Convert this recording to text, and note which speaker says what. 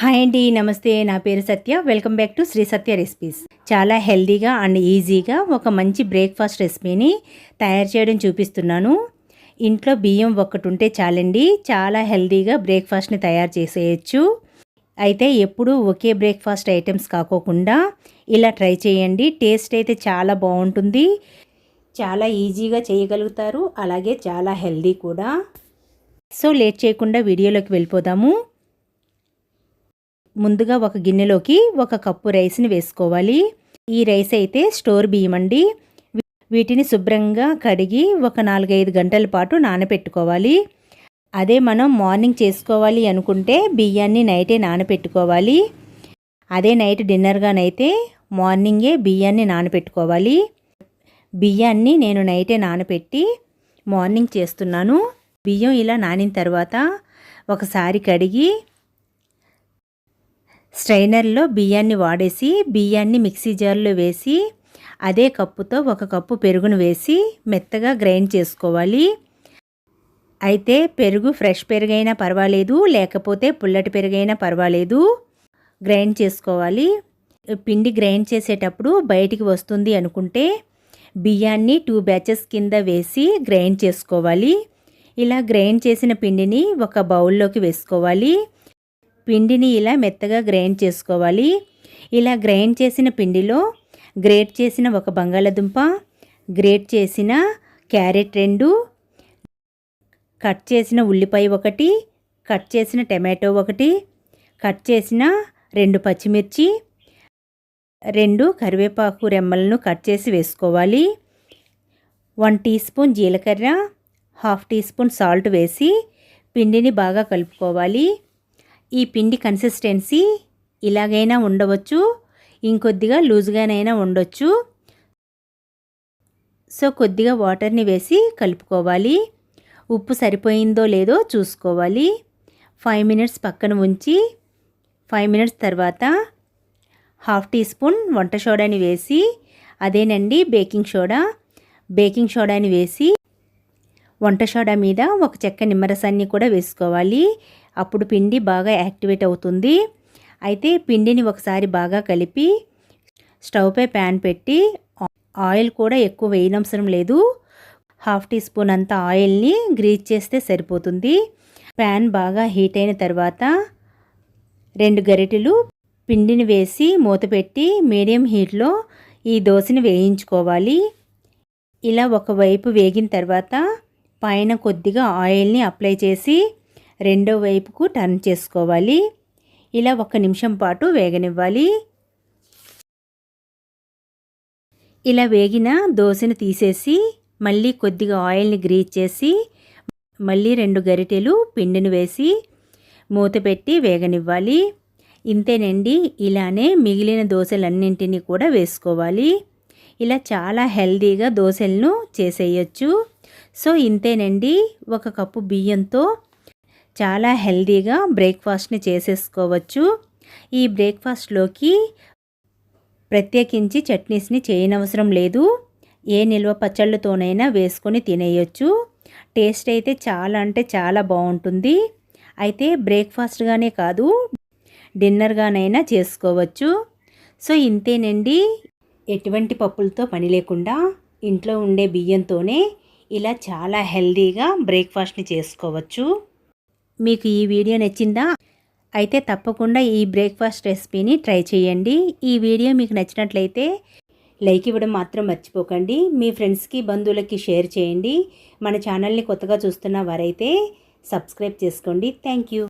Speaker 1: Hi అండి నమస్తే. నా పేరు Satya. Welcome back to Sri Satya recipes చాలా హెల్దీగా అండ్ ఈజీగా ఒక మంచి బ్రేక్ఫాస్ట్ రెసిపీని తయారు చేయడం చూపిస్తున్నాను. ఇంట్లో బియ్యం ఒక్కటి ఉంటే చాలండి. చాలా హెల్దీగా బ్రేక్ఫాస్ట్ని తయారు చేసేయచ్చు. అయితే ఎప్పుడూ ఒకే బ్రేక్ఫాస్ట్ ఐటమ్స్ కాకోకుండా ఇలా ట్రై చేయండి. టేస్ట్ అయితే చాలా బాగుంటుంది. చాలా ఈజీగా చేయగలుగుతారు. అలాగే చాలా హెల్దీ కూడా. సో లేట్ చేయకుండా వీడియోలోకి వెళ్ళిపోదాము. ముందుగా ఒక గిన్నెలోకి ఒక కప్పు రైస్ని వేసుకోవాలి. ఈ రైస్ అయితే స్టోర్ బియ్యం అండి వీటిని శుభ్రంగా కడిగి ఒక నాలుగైదు గంటల పాటు నానబెట్టుకోవాలి అదే మనం మార్నింగ్ చేసుకోవాలి అనుకుంటే బియ్యాన్ని నైటే నానబెట్టుకోవాలి అదే నైట్ డిన్నర్గానైతే మార్నింగే బియ్యాన్ని నానబెట్టుకోవాలి బియ్యాన్ని నేను నైటే నానబెట్టి మార్నింగ్ చేస్తున్నాను. బియ్యం ఇలా నానిన తర్వాత ఒకసారి కడిగి స్ట్రైనర్లో బియ్యాన్ని వాడేసి బియ్యాన్ని మిక్సీ జార్లో వేసి అదే కప్పుతో ఒక కప్పు పెరుగును వేసి మెత్తగా గ్రైండ్ చేసుకోవాలి. అయితే పెరుగు ఫ్రెష్ పెరుగైనా పర్వాలేదు లేకపోతే పుల్లటి పెరుగైనా పర్వాలేదు. గ్రైండ్ చేసుకోవాలి. పిండి గ్రైండ్ చేసేటప్పుడు బయటికి వస్తుంది అనుకుంటే బియ్యాన్ని టూ బ్యాచెస్ కింద వేసి గ్రైండ్ చేసుకోవాలి. ఇలా గ్రైండ్ చేసిన పిండిని ఒక బౌల్లోకి వేసుకోవాలి. పిండిని ఇలా మెత్తగా గ్రైండ్ చేసుకోవాలి. ఇలా గ్రైండ్ చేసిన పిండిలో గ్రేట్ చేసిన ఒక బంగాళదుంప గ్రేట్ చేసిన క్యారెట్ రెండు కట్ చేసిన ఉల్లిపాయ ఒకటి కట్ చేసిన టమాటో ఒకటి కట్ చేసిన రెండు పచ్చిమిర్చి రెండు కరివేపాకు రెమ్మలను కట్ చేసి వేసుకోవాలి. వన్ టీ స్పూన్ జీలకర్ర హాఫ్ టీ స్పూన్ సాల్ట్ వేసి పిండిని బాగా కలుపుకోవాలి. ఈ పిండి కన్సిస్టెన్సీ ఇలాగైనా ఉండవచ్చు ఇంకొద్దిగా లూజ్గానైనా ఉండొచ్చు. సో కొద్దిగా వాటర్ని వేసి కలుపుకోవాలి. ఉప్పు సరిపోయిందో లేదో చూసుకోవాలి. ఫైవ్ మినిట్స్ పక్కన ఉంచి ఫైవ్ మినిట్స్ తర్వాత హాఫ్ టీ స్పూన్ వంట సోడాని వేసి అదేనండి బేకింగ్ సోడా బేకింగ్ సోడాని వేసి వంట సోడా మీద ఒక చెక్క నిమ్మరసాన్ని కూడా వేసుకోవాలి. అప్పుడు పిండి బాగా యాక్టివేట్ అవుతుంది. అయితే పిండిని ఒకసారి బాగా కలిపి స్టవ్పై ప్యాన్ పెట్టి ఆయిల్ కూడా ఎక్కువ వేయనవసరం లేదు. హాఫ్ టీ స్పూన్ అంత ఆయిల్ని గ్రీజ్ చేస్తే సరిపోతుంది. ప్యాన్ బాగా హీట్ అయిన తర్వాత రెండు గరిటెలు పిండిని వేసి మూత పెట్టి మీడియం హీట్లో ఈ దోశని వేయించుకోవాలి. ఇలా ఒకవైపు వేగిన తర్వాత పైన కొద్దిగా ఆయిల్ని అప్లై చేసి రెండో వైపుకు టర్న్ చేసుకోవాలి. ఇలా ఒక నిమిషం పాటు వేగనివ్వాలి. ఇలా వేగిన దోశను తీసేసి మళ్ళీ కొద్దిగా ఆయిల్ని గ్రీజ్ చేసి మళ్ళీ రెండు గరిటెలు పిండిని వేసి మూత పెట్టి వేగనివ్వాలి. ఇంతేనండి ఇలానే మిగిలిన దోశలన్నింటినీ కూడా వేసుకోవాలి. ఇలా చాలా హెల్దీగా దోశలను చేసేయచ్చు. సో ఇంతేనండి ఒక కప్పు బియ్యంతో చాలా హెల్దీగా బ్రేక్ఫాస్ట్ని చేసేసుకోవచ్చు. ఈ బ్రేక్ఫాస్ట్లోకి ప్రత్యేకించి చట్నీస్ని చేయనవసరం లేదు. ఏ నిల్వ పచ్చళ్ళతోనైనా వేసుకొని తినేయచ్చు. టేస్ట్ అయితే చాలా అంటే చాలా బాగుంటుంది. అయితే బ్రేక్ఫాస్ట్గానే కాదు డిన్నర్గానైనా చేసుకోవచ్చు. సో ఇంతేనండి. ఎటువంటి పప్పులతో పని లేకుండా ఇంట్లో ఉండే బియ్యంతోనే ఇలా చాలా హెల్దీగా బ్రేక్ఫాస్ట్ని చేసుకోవచ్చు. మీకు ఈ వీడియో నచ్చిందా? అయితే తప్పకుండా ఈ బ్రేక్ఫాస్ట్ రెసిపీని ట్రై చేయండి. ఈ వీడియో మీకు నచ్చినట్లయితే లైక్ ఇవ్వడం మాత్రం మర్చిపోకండి. మీ ఫ్రెండ్స్కి బంధువులకి షేర్ చేయండి. మన ఛానల్ని కొత్తగా చూస్తున్న వారైతే సబ్స్క్రైబ్ చేసుకోండి. Thank you.